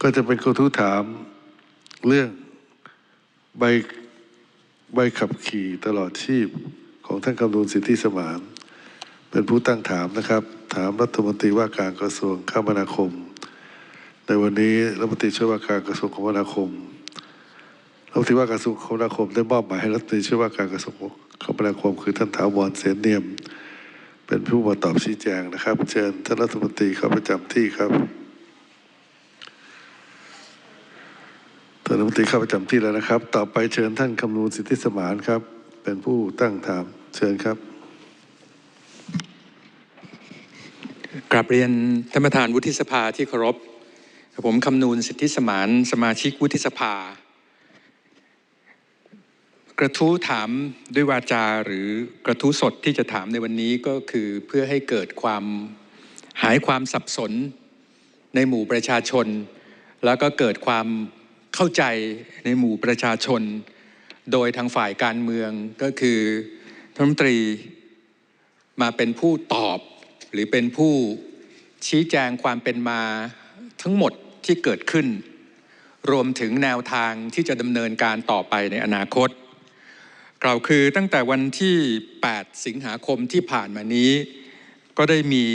ก็จะเป็นกระทู้ถามเรื่องใบใบขับขี่ตลอดชีพของท่านคำนูนสิทธิสมาน เป็นผู้ตั้งถามนะครับ ถามรัฐมนตรีว่าการกระทรวงคมนาคม ในวันนี้รัฐมนตรีช่วยว่าการกระทรวงคมนาคมรัฐมนตรีว่าการกระทรวงคมนาคมได้มอบหมายให้รัฐมนตรีช่วยว่าการกระทรวงคมนาคม คือท่านถาวรเสนเนียม เป็นผู้มาตอบชี้แจงนะครับ เชิญท่านรัฐมนตรีเข้าประจำที่ครับ ท่านรัฐมนตรีเข้าประจำที่แล้วนะครับ ต่อไปเชิญท่านคำนูนสิทธิสมานครับ เป็นผู้ตั้งถามเชิญครับกราบเรียนท่านประธานวุฒิสภาที่เคารพผมคำนูนสิทธิสมานสมาชิกวุฒิสภา กระทู้ถามด้วยวาจาหรือกระทู้สดที่จะถามในวันนี้ก็คือเพื่อให้เกิดความหายความสับสนในหมู่ประชาชน แล้วก็เกิดความ เข้าใจในหมู่ประชาชน โดยทางฝ่ายการเมืองก็คือท่านรัฐมนตรีมาเป็นผู้ตอบ หรือเป็นผู้ชี้แจงความเป็นมาทั้งหมดที่เกิดขึ้น รวมถึงแนวทางที่จะดำเนินการต่อไปในอนาคตกล่าวคือตั้งแต่วันที่ 8 สิงหาคมที่ผ่านมานี้ ก็ได้มี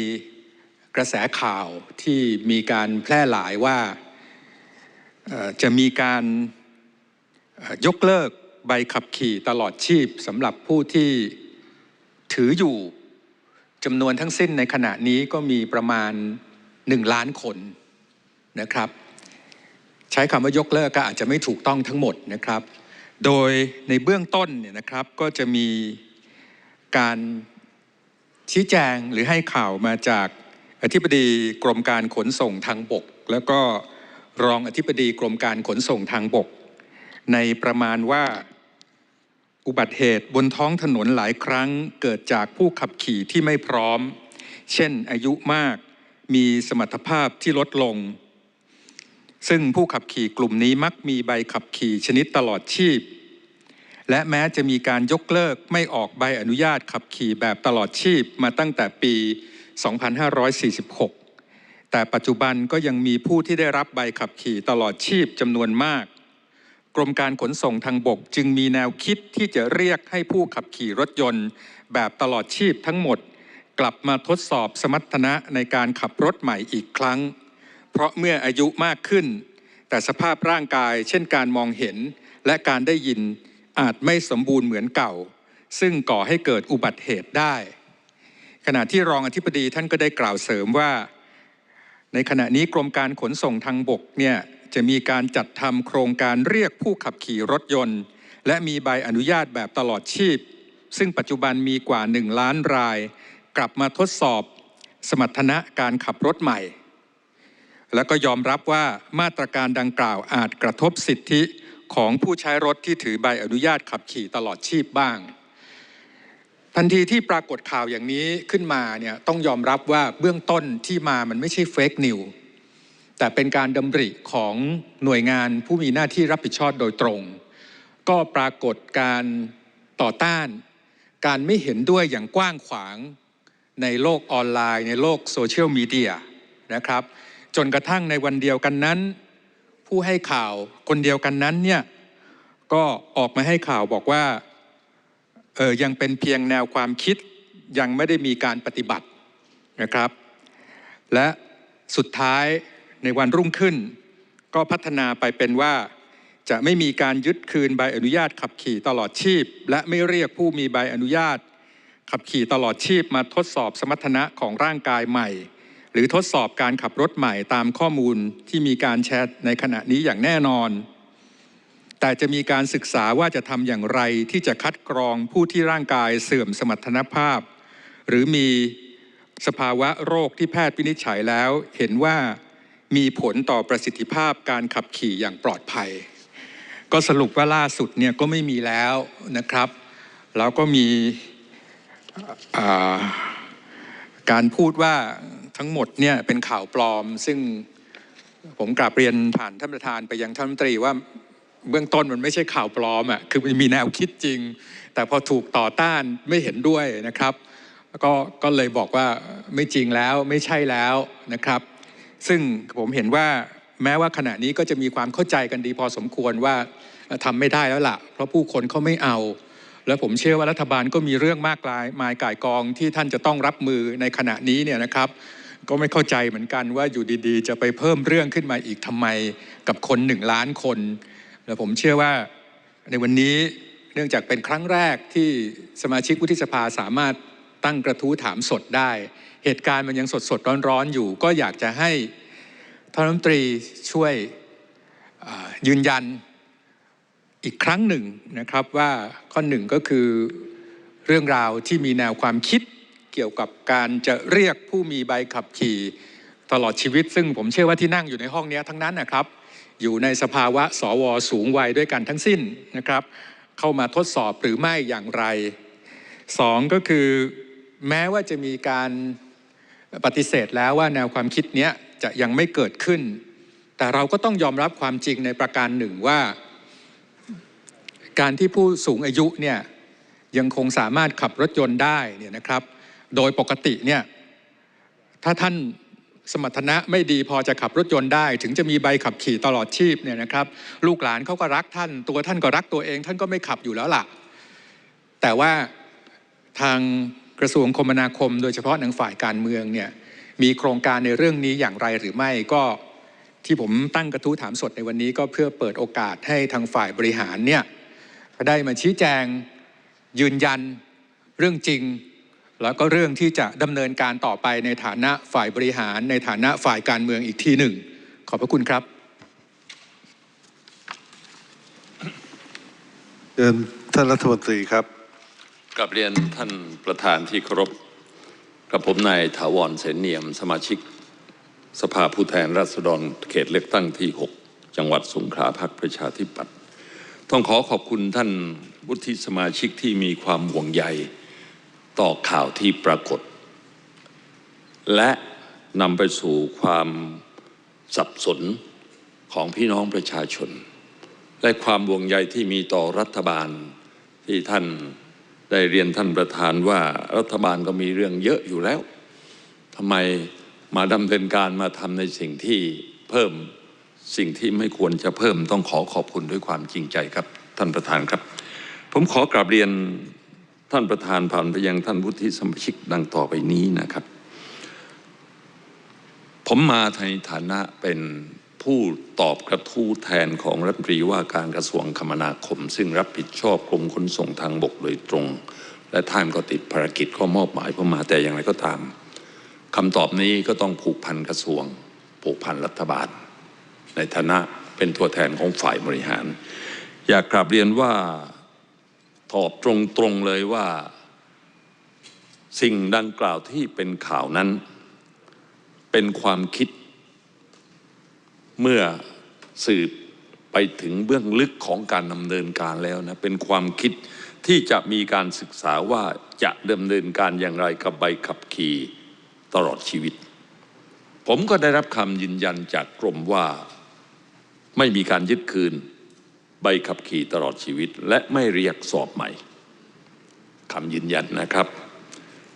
กระแสข่าวที่มีการแพร่หลายว่า จะมีการยกเลิกใบขับขี่ตลอดชีพสำหรับผู้ที่ถืออยู่จำนวนทั้งสิ้นในขณะนี้ก็มีประมาณ 1 ล้านคนนะครับ ใช้คำว่ายกเลิกก็อาจจะไม่ถูกต้องทั้งหมดนะครับ โดยในเบื้องต้นเนี่ยนะครับก็จะมีการชี้แจงหรือให้ข่าวมาจากอธิบดีกรมการขนส่งทางบก แล้วก็ รองอธิบดีกรมการขนส่งทางบก ในประมาณว่าอุบัติเหตุบนท้องถนนหลายครั้งเกิดจากผู้ขับขี่ที่ไม่พร้อม เช่นอายุมากมีสมรรถภาพที่ลดลง ซึ่งผู้ขับขี่กลุ่มนี้มักมีใบขับขี่ชนิดตลอดชีพ และแม้จะมีการยกเลิกไม่ออกใบอนุญาตขับขี่แบบตลอดชีพมาตั้งแต่ปี 2546 แต่ปัจจุบันก็ยังมีผู้ที่ได้รับใบขับขี่ตลอดชีพจำนวนมาก กรมการขนส่งทางบกจึงมีแนวคิดที่จะเรียกให้ผู้ขับขี่รถยนต์ แบบตลอดชีพทั้งหมด กลับมาทดสอบสมรรถนะในการขับรถใหม่อีกครั้ง เพราะเมื่ออายุมากขึ้น แต่สภาพร่างกาย เช่นการมองเห็นและการได้ยินอาจไม่สมบูรณ์เหมือนเก่า ซึ่งก่อให้เกิดอุบัติเหตุได้ ขณะที่รองอธิบดีท่านก็ได้กล่าวเสริมว่า ในขณะนี้กรมการขนส่งทางบกเนี่ยจะมีการจัดทำโครงการเรียกผู้ขับขี่รถยนต์ และมีใบอนุญาตแบบตลอดชีพ ซึ่งปัจจุบันมีกว่า 1 ล้านราย กลับมาทดสอบสมรรถนะการขับรถใหม่ แล้วก็ยอมรับว่ามาตรการดังกล่าวอาจกระทบสิทธิของผู้ใช้รถที่ถือใบอนุญาตขับขี่ตลอดชีพบ้าง ทันทีที่ปรากฏข่าวอย่างนี้ขึ้นมาเนี่ยต้องยอมรับว่าเบื้องต้นที่มามันไม่ใช่เฟกนิวแต่เป็นการดำริของหน่วยงานผู้มีหน้าที่รับผิดชอบโดยตรง ก็ปรากฏการต่อต้าน การไม่เห็นด้วยอย่างกว้างขวางในโลกออนไลน์ ในโลกโซเชียลมีเดียนะครับ จนกระทั่งในวันเดียวกันนั้น ผู้ให้ข่าวคนเดียวกันนั้นเนี่ยก็ออกมาให้ข่าวบอกว่า ยังเป็นเพียงแนวความคิดยังไม่ได้มีการปฏิบัตินะครับ และสุดท้ายในวันรุ่งขึ้น ก็พัฒนาไปเป็นว่า จะไม่มีการยึดคืนใบอนุญาตขับขี่ตลอดชีพ และไม่เรียกผู้มีใบอนุญาต ขับขี่ตลอดชีพมาทดสอบสมรรถนะของร่างกายใหม่ หรือทดสอบการขับรถใหม่ตามข้อมูลที่มีการแชร์ในขณะนี้อย่างแน่นอน แต่จะมีการศึกษาว่าจะทำอย่างไรที่จะคัดกรองผู้ที่ร่างกายเสื่อมสมรรถนภาพ หรือมีสภาวะโรคที่แพทย์วินิจฉัยแล้ว เห็นว่ามีผลต่อประสิทธิภาพการขับขี่อย่างปลอดภัย ก็สรุปว่าล่าสุดเนี่ยก็ไม่มีแล้วนะครับ แล้วก็มีาการพูดว่าทั้งหมดเนี่ยเป็นข่าวปลอม ซึ่งผมกราบเรียนผ่านท่านประธานไปยังท่านรัฐมนตรีว่า เบื้องต้นมันไม่ใช่ข่าวปลอมอะคือมันมีแนวคิดจริง แต่พอถูกต่อต้านไม่เห็นด้วยนะครับก็ก็เลยบอกว่าไม่จริงแล้วไม่ใช่แล้วนะครับ ซึ่งผมเห็นว่าแม้ว่าขณะนี้ก็จะมีความเข้าใจกันดีพอสมควรว่าเอ่อทำไม่ได้แล้วล่ะ เพราะผู้คนเขาไม่เอา แล้วผมเชื่อว่ารัฐบาลก็มีเรื่องมากมายมายก่ายกองที่ท่านจะต้องรับมือในขณะนี้เนี่ยนะครับ ก็ไม่เข้าใจเหมือนกันว่าอยู่ดีๆ จะไปเพิ่มเรื่องขึ้นมาอีกทำไมกับคนหนึ่งล้านคน แล้วผมเชื่อว่าในวันนี้เนื่องจากเป็นครั้งแรกที่สมาชิกวุฒิสภาสามารถตั้งกระทู้ถามสดได้ เหตุการณ์มันยังสดสดร้อนๆอยู่ ก็อยากจะให้ท่านรัฐมนตรีช่วยยืนยันอีกครั้งหนึ่งนะครับว่าข้อหนึ่งก็คือเรื่องราวที่มีแนวความคิดเกี่ยวกับการจะเรียกผู้มีใบขับขี่ตลอดชีวิต ซึ่งผมเชื่อว่าที่นั่งอยู่ในห้องนี้ทั้งนั้นนะครับ อยู่ในสภาวะสวสูงวัยด้วยกันทั้งสิ้นนะครับ เข้ามาทดสอบหรือไม่อย่างไรสองก็คือแม้ว่าจะมีการปฏิเสธแล้วว่าแนวความคิดนี้จะยังไม่เกิดขึ้น แต่เราก็ต้องยอมรับความจริงในประการหนึ่งว่า การที่ผู้สูงอายุเนี่ยยังคงสามารถขับรถยนต์ได้เนี่ยนะครับ โดยปกติเนี่ยถ้าท่าน สมรรถนะไม่ดีพอจะขับรถยนต์ได้ ถึงจะมีใบขับขี่ตลอดชีพเนี่ยนะครับ ลูกหลานเขาก็รักท่าน ตัวท่านก็รักตัวเอง ท่านก็ไม่ขับอยู่แล้วล่ะ แต่ว่าทางกระทรวงคมนาคม โดยเฉพาะทางฝ่ายการเมืองเนี่ยมีโครงการในเรื่องนี้อย่างไรหรือไม่ก็ที่ผมตั้งกระทู้ถามสดในวันนี้ก็เพื่อเปิดโอกาสให้ทางฝ่ายบริหารเนี่ยได้มาชี้แจงยืนยันเรื่องจริง แล้วก็เรื่องที่จะดำเนินการต่อไปในฐานะฝ่ายบริหาร ในฐานะฝ่ายการเมืองอีกทีหนึ่ง ขอบพระคุณครับเชิญท่านรัฐมนตรีครับกับเรียนท่านประธานที่เคารพกับผมนายถาวรเสนเนียม สมาชิก สภาผู้แทนราษฎรเขตเลือกตั้งที่ 6 จังหวัดสงขลาพักประชาธิปัตย์ต้องขอขอบคุณท่านวุฒิสมาชิกที่มีความห่วงใย ต่อข่าวที่ปรากฏ และนำไปสู่ความสับสนของพี่น้องประชาชน และความห่วงใยที่มีต่อรัฐบาลที่ท่านได้เรียนท่านประธานว่ารัฐบาลก็มีเรื่องเยอะอยู่แล้วทำไมมาดำเนินการมาทำในสิ่งที่เพิ่มสิ่งที่ไม่ควรจะเพิ่มต้องขอขอบคุณด้วยความจริงใจครับ ท่านประธานครับ ผมขอกราบเรียน ท่านประธานผ่านไปยังท่านวุฒิสมาชิกดังต่อไปนี้นะครับ ผมมาในฐานะเป็นผู้ตอบกระทู้แทนของรัฐมนตรีว่าการกระทรวงคมนาคม ซึ่งรับผิดชอบกรมขนส่งทางบกโดยตรง และท่านก็ติดภารกิจข้อมอบหมายผมมาแต่อย่างไรก็ตามคำตอบนี้ก็ต้องผูกพันกระทรวง ผูกพันรัฐบาล ในฐานะเป็นตัวแทนของฝ่ายบริหาร อยากกราบเรียนว่า ตอบตรงๆเลยว่าสิ่งดังกล่าวที่เป็นข่าวนั้น เป็นความคิด เมื่อสืบไปถึงเบื้องลึกของการดำเนินการแล้วนะเป็นความคิดที่จะมีการศึกษาว่าจะดำเนินการอย่างไรกับใบขับขี่ตลอดชีวิต ผมก็ได้รับคำยืนยันจากกรมว่าไม่มีการยึดคืน ใบขับขี่ตลอดชีวิต และไม่เรียกสอบใหม่คำยืนยันนะครับ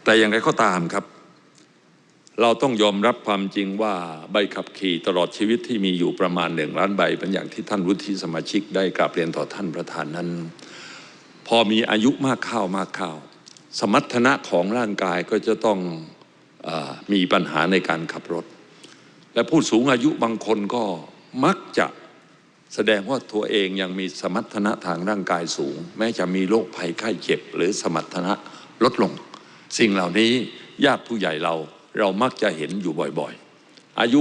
แต่อย่างไรก็ตามครับ เราต้องยอมรับความจริงว่าใบขับขี่ตลอดชีวิตที่มีอยู่ประมาณหนึ่งล้านใบ เป็นอย่างที่ท่านวุฒิสมาชิกได้กราบเรียนต่อท่านประธานนั้น พอมีอายุมากเข้ามากเข้าสมรรถนะของร่างกายก็จะต้องอมีปัญหาในการขับรถ และผู้สูงอายุบางคนก็มักจะ แสดงว่าตัวเองยังมีสมรรถนะทางร่างกายสูง แม้จะมีโรคภัยไข้เจ็บ หรือสมรรถนะลดลง สิ่งเหล่านี้ญาติผู้ใหญ่เราเรามักจะเห็นอยู่บ่อยๆ อายุ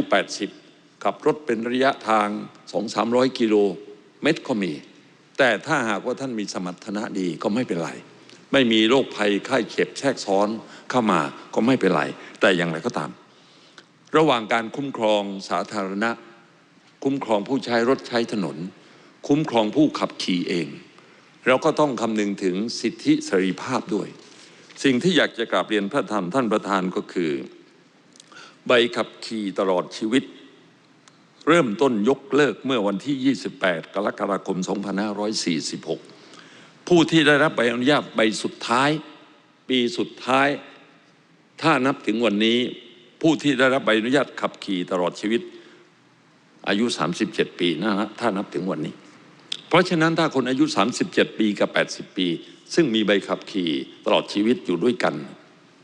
80 ขับรถเป็นระยะทาง 2-300 กิโลเมตรก็มี แต่ถ้าหากว่าท่านมีสมรรถนะดีก็ไม่เป็นไร ไม่มีโรคภัยไข้เจ็บแทรกซ้อนเข้ามาก็ไม่เป็นไร แต่อย่างไรก็ตาม ระหว่างการคุ้มครองสาธารณะ คุ้มครองผู้ใช้รถใช้ถนน คุ้มครองผู้ขับขี่เอง เราก็ต้องคำนึงถึงสิทธิเสรีภาพด้วย สิ่งที่อยากจะกราบเรียนพระธรรมท่านประธานก็คือ ใบขับขี่ตลอดชีวิต เริ่มต้นยกเลิกเมื่อวันที่ 28 กรกฎาคม 2546 ผู้ที่ได้รับใบอนุญาตใบสุดท้าย ปีสุดท้าย ถ้านับถึงวันนี้ผู้ที่ได้รับใบอนุญาตขับขี่ตลอดชีวิต อายุ 37 ปีนะฮะถ้านับถึงวันนี้ เพราะฉะนั้นถ้าคนอายุ 37 ปีกับ 80 ปี ซึ่งมีใบขับขี่ตลอดชีวิตอยู่ด้วยกัน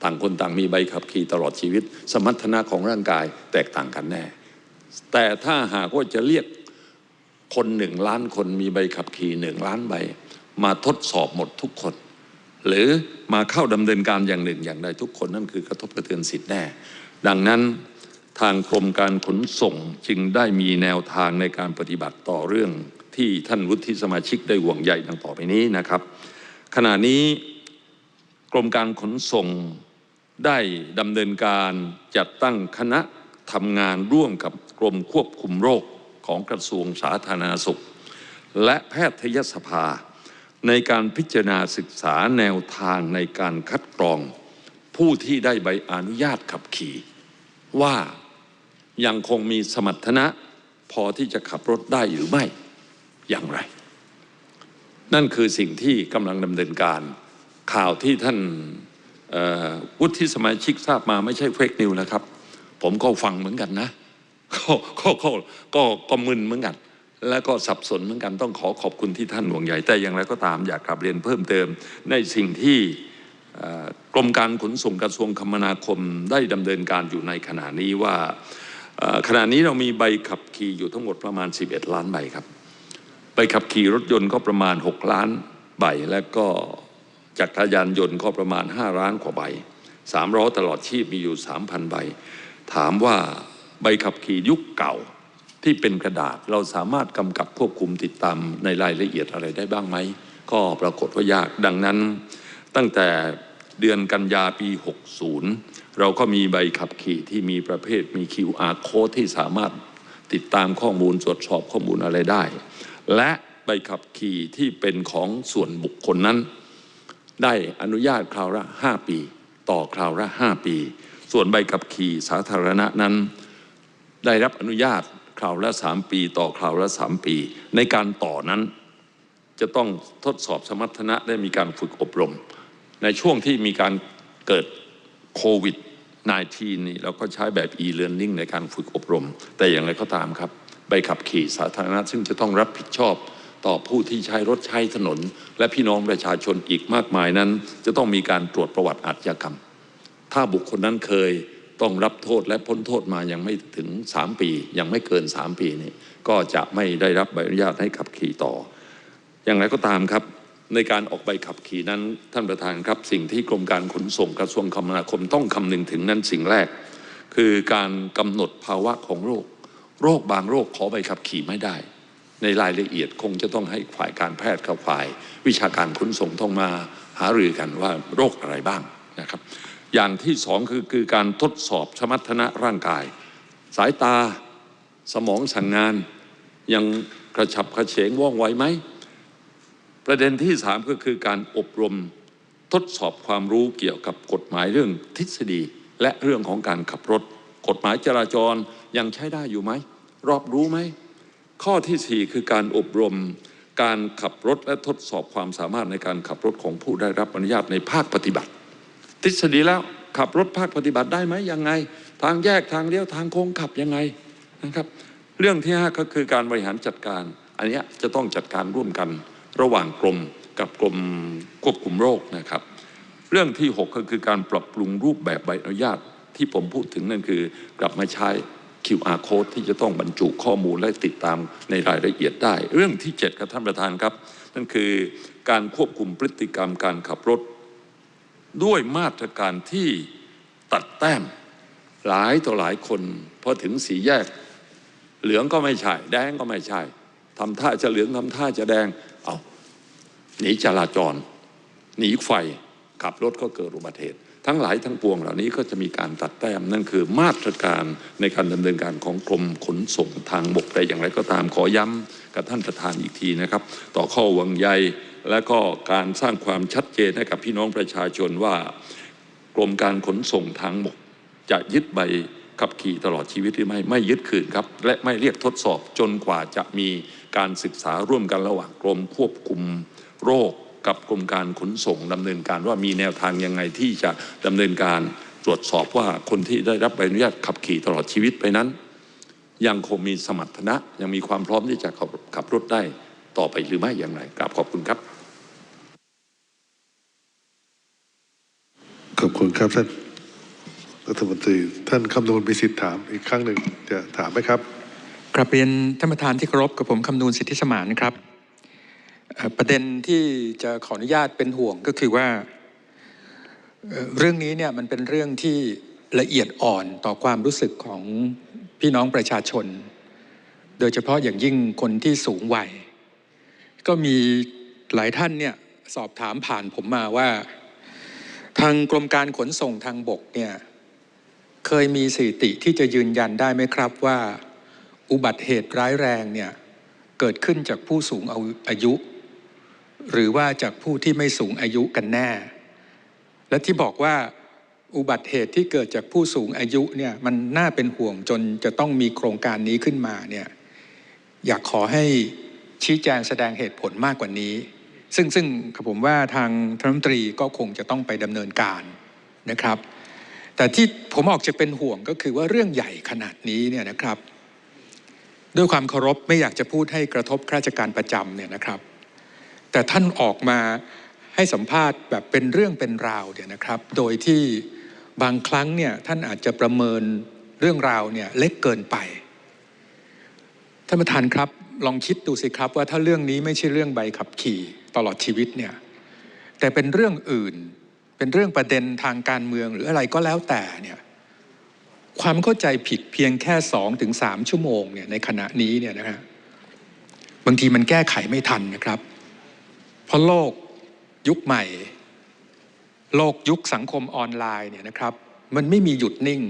ต่างคนต่างมีใบขับขี่ตลอดชีวิต สมรรถนะของร่างกายแตกต่างกันแน่ แต่ถ้าหากว่าจะเรียกคนหนึ่งล้านคนมีใบขับขี่หนึ่งล้านใบ มาทดสอบหมดทุกคน หรือมาเข้าดำเนินการอย่างหนึ่งอย่างใดทุกคนนั่นคือกระทบกระเทือนสิทธิแน่ ดังนั้น ทางกรมการขนส่งจึงได้มีแนวทางในการปฏิบัติต่อเรื่องที่ท่านวุฒิสมาชิกได้ห่วงใยดังต่อไปนี้นะครับ ขณะนี้กรมการขนส่งได้ดำเนินการจัดตั้งคณะทำงานร่วมกับกรมควบคุมโรคของกระทรวงสาธารณสุข และแพทยสภา ในการพิจารณาศึกษาแนวทางในการคัดกรอง ผู้ที่ได้ใบอนุญาตขับขี่ว่า ยังคงมีสมรรถนะ พอที่จะขับรถได้หรือไม่อย่างไร นั่นคือสิ่งที่กำลังดำเนินการข่าวที่ท่านวุฒิสมาชิกทราบมาไม่ใช่เฟกนิวนะครับ ผมก็ฟังเหมือนกันนะก็ก็ก็ก็ก็มึนเหมือนกัน แล้วก็สับสนเหมือนกันต้องขอขอบคุณที่ท่านห่วงใยแต่อย่างไรก็ตามอยากกลับเรียนเพิ่มเติมในสิ่งที่กรมการขนส่งกระทรวงคมนาคมได้ดำเนินการอยู่ในขณะนี้ว่า ขณะนี้เรามีใบขับขี่อยู่ทั้งหมดประมาณ 11 ล้านใบครับ ใบขับขี่รถยนต์ก็ประมาณ 6 ล้านใบ และก็จักรยานยนต์ก็ประมาณ 5 ล้านกว่าใบสามล้อตลอดชีพมีอยู่ 3,000 ใบ ถามว่าใบขับขี่ยุคเก่าที่เป็นกระดาษเราสามารถกำกับควบคุมติดตามในรายละเอียดอะไรได้บ้างไหม ก็ปรากฏว่ายากดังนั้นตั้งแต่ เดือนกันยาปี 60 เราก็มีใบขับขี่ที่มีประเภทมี QR code ที่สามารถติดตามข้อมูลตรวจสอบข้อมูลอะไรได้ และใบขับขี่ที่เป็นของส่วนบุคคลนั้น ได้อนุญาตคราวละ 5 ปี ต่อคราวละ 5 ปี ส่วนใบขับขี่สาธารณะนั้น ได้รับอนุญาตคราวละ 3 ปี ต่อคราวละ 3 ปี ในการต่อนั้น จะต้องทดสอบสมรรถนะได้มีการฝึกอบรม ในช่วงที่มีการเกิดโควิด -19 นี่เราก็ใช้แบบ e-learning ในการฝึกอบรม แต่อย่างไรก็ตามครับ ใบขับขี่สาธารณะ ซึ่งจะต้องรับผิดชอบต่อผู้ที่ใช้รถใช้ถนน และพี่น้องประชาชนอีกมากมายนั้น จะต้องมีการตรวจประวัติอาชญากรรม ถ้าบุคคลนั้นเคยต้องรับโทษและพ้นโทษมายังไม่ถึง 3 ปี ยังไม่เกิน 3 ปีนี่ก็จะไม่ได้รับใบอนุญาตให้ขับขี่ต่อ อย่างไรก็ตามครับ ในการออกใบขับขี่นั้นท่านประธานครับ สิ่งที่กรมการขนส่งกระทรวงคมนาคมต้องคำนึงถึงนั้นสิ่งแรก คือการกำหนดภาวะของโรค โรคบางโรคขอใบขับขี่ไม่ได้ ในรายละเอียดคงจะต้องให้ฝ่ายการแพทย์กับฝ่าย วิชาการขนส่งต้องมาหารือกันว่าโรคอะไรบ้างนะครับ อย่างที่สองคือคือการทดสอบสมรรถนะร่างกาย สายตาสมองสั่งงาน ยังกระฉับกระเฉงว่องไวไหม ประเด็นที่สามก็คือการอบรมทดสอบความรู้เกี่ยวกับกฎหมายเรื่องทฤษฎี และเรื่องของการขับรถ กฎหมายจราจรยังใช้ได้อยู่ไหม รอบรู้ไหม ข้อที่สี่คือการอบรม การขับรถและทดสอบความสามารถในการขับรถของผู้ได้รับอนุญาตในภาคปฏิบัติ ทฤษฎีแล้วขับรถภาคปฏิบัติได้ไหมยังไง ทางแยกทางเลี้ยวทางโค้งขับยังไงนะครับ เรื่องที่ห้าก็คือการบริหารจัดการ อันนี้จะต้องจัดการร่วมกัน ระหว่างกรมกับกรมควบคุมโรคนะครับ เรื่องที่ 6 ก็คือการปรับปรุงรูปแบบใบอนุญาต ที่ผมพูดถึงนั่นคือกลับมาใช้ QR code ที่จะต้องบรรจุข้อมูลและติดตามในรายละเอียดได้ เรื่องที่ 7 ครับท่านประธานครับ นั่นคือการควบคุมพฤติกรรมการขับรถ ด้วยมาตรการที่ตัดแต้มหลายต่อหลายคนพอถึงสีแยก เหลืองก็ไม่ใช่ แดงก็ไม่ใช่ทำท่าจะเหลืองทำท่าจะแดง หนีจราจร หนีไฟขับรถก็เกิดอุบัติเหตุ ทั้งหลายทั้งปวงเหล่านี้ก็จะมีการตัดแต้มนั่นคือมาตรการในการดำเนินการของกรมขนส่งทางบกแต่อย่างไรก็ตามขอย้ำกับท่านประธานอีกทีนะครับ ต่อข้อวังใยและก็การสร้างความชัดเจนให้กับพี่น้องประชาชนว่ากรมการขนส่งทางบก จะยึดใบขับขี่ตลอดชีวิตหรือไม่ไม่ยึดคืนครับ และไม่เรียกทดสอบจนกว่าจะมีการศึกษาร่วมกันระหว่างกรมควบคุม โรคกับกรมการขนส่งดำเนินการว่ามีแนวทางยังไงที่จะดำเนินการตรวจสอบว่าคนที่ได้รับใบอนุญาตขับขี่ตลอดชีวิตไปนั้น ยังคงมีสมรรถนะยังมีความพร้อมที่จะขับขับรถได้ต่อไปหรือไม่อย่างไรกราบขอบคุณครับ ขอบคุณครับท่านรัฐมนตรีท่านคำนวณมีสิทธิ์ถามอีกครั้งหนึ่งจะถามไหมครับกราบเรียนท่านประธานที่เคารพกับผมคำนูนสิทธิสมานครับเอ่อ ประเด็นที่จะขออนุญาตเป็นห่วงก็คือว่าเรื่องนี้เนี่ยมันเป็นเรื่องที่ละเอียดอ่อนต่อความรู้สึกของพี่น้องประชาชน โดยเฉพาะอย่างยิ่งคนที่สูงวัย ก็มีหลายท่านเนี่ยสอบถามผ่านผมมาว่า ทางกรมการขนส่งทางบกเนี่ยเคยมีสถิติที่จะยืนยันได้ไหมครับว่า อุบัติเหตุร้ายแรงเนี่ยเกิดขึ้นจากผู้สูงอายุ หรือว่าจากผู้ที่ไม่สูงอายุกันแน่ และที่บอกว่าอุบัติเหตุที่เกิดจากผู้สูงอายุเนี่ยมันน่าเป็นห่วงจนจะต้องมีโครงการนี้ขึ้นมาเนี่ยอยากขอให้ชี้แจงแสดงเหตุผลมากกว่านี้ ซึ่งซึ่งผมว่าทางท่านรัฐมนตรีก็คงจะต้องไปดำเนินการนะครับ แต่ที่ผมออกจะเป็นห่วงก็คือว่าเรื่องใหญ่ขนาดนี้เนี่ยนะครับ ด้วยความเคารพไม่อยากจะพูดให้กระทบข้าราชการประจำเนี่ยนะครับ แต่ท่านออกมาให้สัมภาษณ์แบบเป็นเรื่องเป็นราวเนี่ยนะครับ โดยที่บางครั้งเนี่ยท่านอาจจะประเมินเรื่องราวเนี่ยเล็กเกินไป ท่านประธานครับลองคิดดูสิครับว่าถ้าเรื่องนี้ไม่ใช่เรื่องใบขับขี่ตลอดชีวิตเนี่ยแต่เป็นเรื่องอื่น เป็นเรื่องประเด็นทางการเมืองหรืออะไรก็แล้วแต่เนี่ยความเข้าใจผิดเพียงแค่สองถึงสามชั่วโมงเนี่ยในขณะนี้เนี่ยนะฮะบางทีมันแก้ไขไม่ทันนะครับ ราะโลกยุคใหม่ โลกยุคสังคมออนไลน์เนี่ยนะครับ มันไม่มีหยุดนิ่ง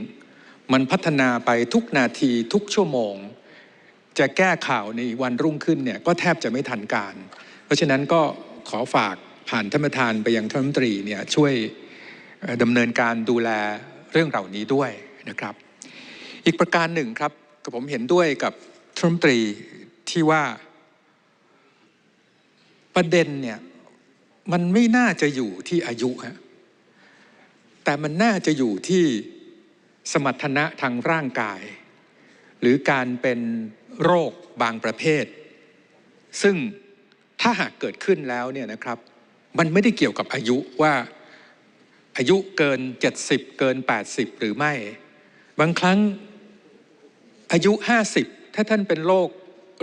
มันพัฒนาไปทุกนาทีทุกชั่วโมง จะแก้ข่าวในวันรุ่งขึ้นเนี่ยก็แทบจะไม่ทันการ เพราะฉะนั้นก็ขอฝากผ่านท่านประธานไปยังท่านรัฐมนตรีเนี่ยช่วยดำเนินการดูแลเรื่องเหล่านี้ด้วยนะครับ อีกประการหนึ่งครับกับผมเห็นด้วยกับท่านรัฐมนตรีที่ว่า ประเด็นเนี่ยมันไม่น่าจะอยู่ที่อายุฮะแต่มันน่าจะอยู่ที่สมรรถนะทางร่างกาย หรือการเป็นโรคบางประเภท ซึ่งถ้าหากเกิดขึ้นแล้วเนี่ยนะครับ มันไม่ได้เกี่ยวกับอายุว่าอายุเกิน 70 เกิน 80 หรือไม่ บางครั้งอายุ 50 ถ้าท่านเป็นโรค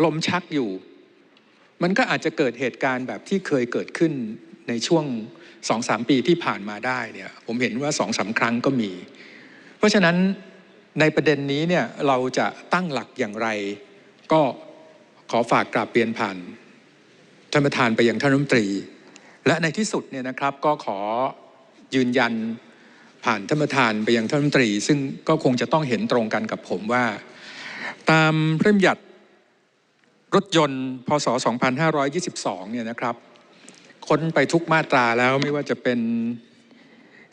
ลมชักอยู่ มันก็อาจจะเกิดเหตุการณ์แบบที่เคยเกิดขึ้นในช่วง2-3ปีที่ผ่านมาได้เนี่ยผมเห็นว่า2องสาครั้งก็มี เพราะฉะนั้นในประเด็นนี้เนี่ยเราจะตั้งหลักอย่างไร ก็ขอฝากกราบเรียนผ่านท่านประธานไปยังท่านรัฐมนตรี และในที่สุดเนี่ยนะครับก็ขอยืนยันผ่านท่านประธานไปยังท่านรัฐมนตรี ซึ่งก็คงจะต้องเห็นตรงกันกับผมว่า ตามพระบัญญัติ รถยนต์พศ 2522 เนี่ยนะครับ ค้นไปทุกมาตราแล้วไม่ว่าจะเป็น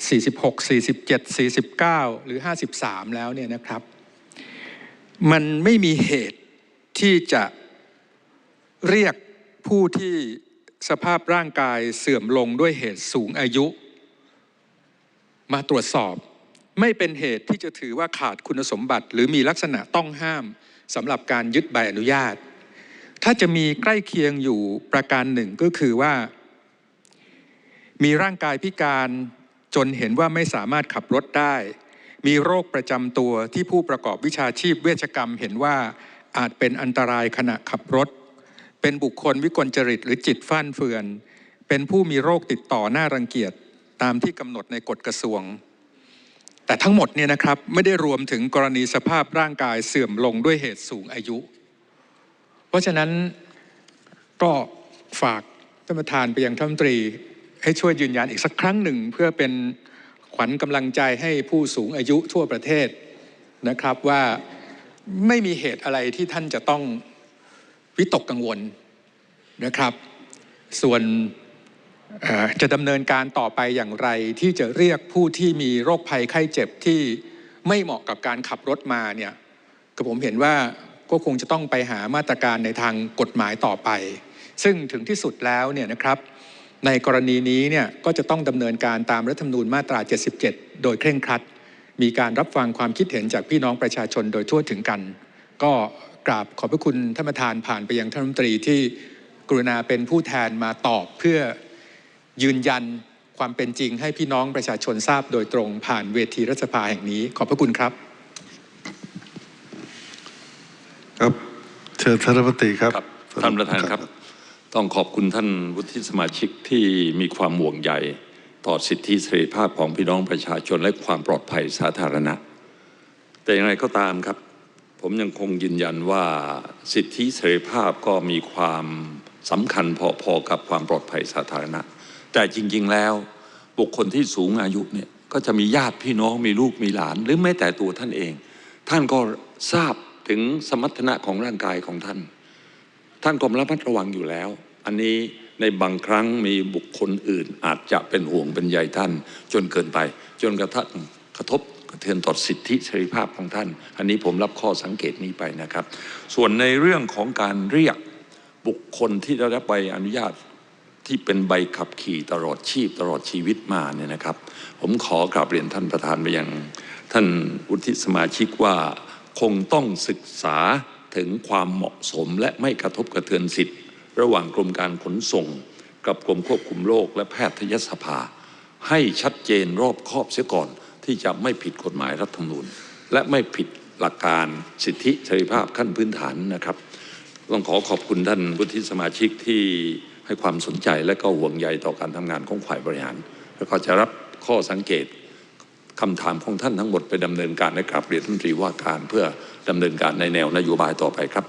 46 47 49 หรือ 53 แล้วเนี่ยนะครับ มันไม่มีเหตุที่จะเรียกผู้ที่สภาพร่างกายเสื่อมลงด้วยเหตุสูงอายุ มาตรวจสอบ ไม่เป็นเหตุที่จะถือว่าขาดคุณสมบัติ หรือมีลักษณะต้องห้ามสำหรับการยึดใบอนุญาต ถ้าจะมีใกล้เคียงอยู่ประการหนึ่งก็คือว่า มีร่างกายพิการจนเห็นว่าไม่สามารถขับรถได้ มีโรคประจำตัวที่ผู้ประกอบวิชาชีพเวชกรรมเห็นว่าอาจเป็นอันตรายขณะขับรถ เป็นบุคคลวิกลจริตหรือจิตฟั่นเฟือน เป็นผู้มีโรคติดต่อหน้ารังเกียจตามที่กำหนดในกฎกระทรวง แต่ทั้งหมดเนี่ยนะครับไม่ได้รวมถึงกรณีสภาพร่างกายเสื่อมลงด้วยเหตุสูงอายุ ราะฉะนั้นก็ฝากท่านประธานไปยังท่านตรี ให้ช่วยยืนยันอีกสักครั้งหนึ่ง เพื่อเป็นขวัญกำลังใจให้ผู้สูงอายุทั่วประเทศนะครับว่าไม่มีเหตุอะไรที่ท่านจะต้องวิตกกังวลนะครับ ส่วนจะดำเนินการต่อไปอย่างไรที่จะเรียกผู้ที่มีโรคภัยไข้เจ็บที่ไม่เหมาะกับการขับรถมาเนี่ยก็ผมเห็นว่า ก็คงจะต้องไปหามาตรการในทางกฎหมายต่อไป ซึ่งถึงที่สุดแล้วเนี่ยนะครับในกรณีนี้เนี่ยก็จะต้องดำเนินการตามรัฐธรรมนูญมาตรา 77 โดยเคร่งครัด มีการรับฟังความคิดเห็นจากพี่น้องประชาชนโดยทั่วถึงกัน ก็กราบขอบพระคุณท่านประธานผ่านไปยังท่านรัฐมนตรีที่กรุณาเป็นผู้แทนมาตอบเพื่อยืนยันความเป็นจริงให้พี่น้องประชาชนทราบโดยตรงผ่านเวทีรัฐสภาแห่งนี้ ขอบพระคุณครับครับ ชิญท่านรัฐมนตรีครับครับ ท่านประธานครับ ต้องขอบคุณท่านวุฒิสมาชิกที่มีความห่วงใยต่อสิทธิเสรีภาพของพี่น้องประชาชนและความปลอดภัยสาธารณะ แต่อย่างไรก็ตามครับ ผมยังคงยืนยันว่าสิทธิเสรีภาพก็มีความสำคัญพอๆกับความปลอดภัยสาธารณะ แต่จริงๆแล้วบุคคลที่สูงอายุเนี่ยก็จะมีญาติพี่น้องมีลูกมีหลาน หรือแม้แต่ตัวท่านเอง ท่านก็ทราบ ถึงสมรรถนะของร่างกายของท่าน ท่านก็ระมัดระวังอยู่แล้ว อันนี้ในบางครั้งมีบุคคลอื่น อาจจะเป็นห่วงเป็นใยท่าน จนเกินไป จนกระทั่งกระทบกระเทือนต่อสิทธิเสรีภาพของท่าน อันนี้ผมรับข้อสังเกตนี้ไปนะครับ ส่วนในเรื่องของการเรียกบุคคลที่ได้รับใบอนุญาตที่เป็นใบขับขี่ตลอดชีพตลอดชีวิตมาเนี่ยนะครับ ผมขอกราบเรียนท่านประธานไปยังท่านวุฒิสมาชิกว่า คงต้องศึกษาถึงความเหมาะสมและไม่กระทบกระเทือนสิทธิ์ ระหว่างกรมการขนส่ง กับกรมควบคุมโรคและแพทยสภา ให้ชัดเจนรอบคอบเสียก่อน ที่จะไม่ผิดกฎหมายรัฐธรรมนูญ และไม่ผิดหลักการสิทธิเสรีภาพขั้นพื้นฐานนะครับต้องขอขอบคุณท่านวุฒิสมาชิกที่ให้ความสนใจและก็ห่วงใยต่อการทำงานของฝ่ายบริหาร แล้วก็จะรับข้อสังเกต คำถามของท่านทั้งหมดไปดำเนินการในกราบเรียนท่านตรีว่าการเพื่อดำเนินการในแนวนโยบายต่อไปครับ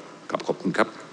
ขอบคุณครับ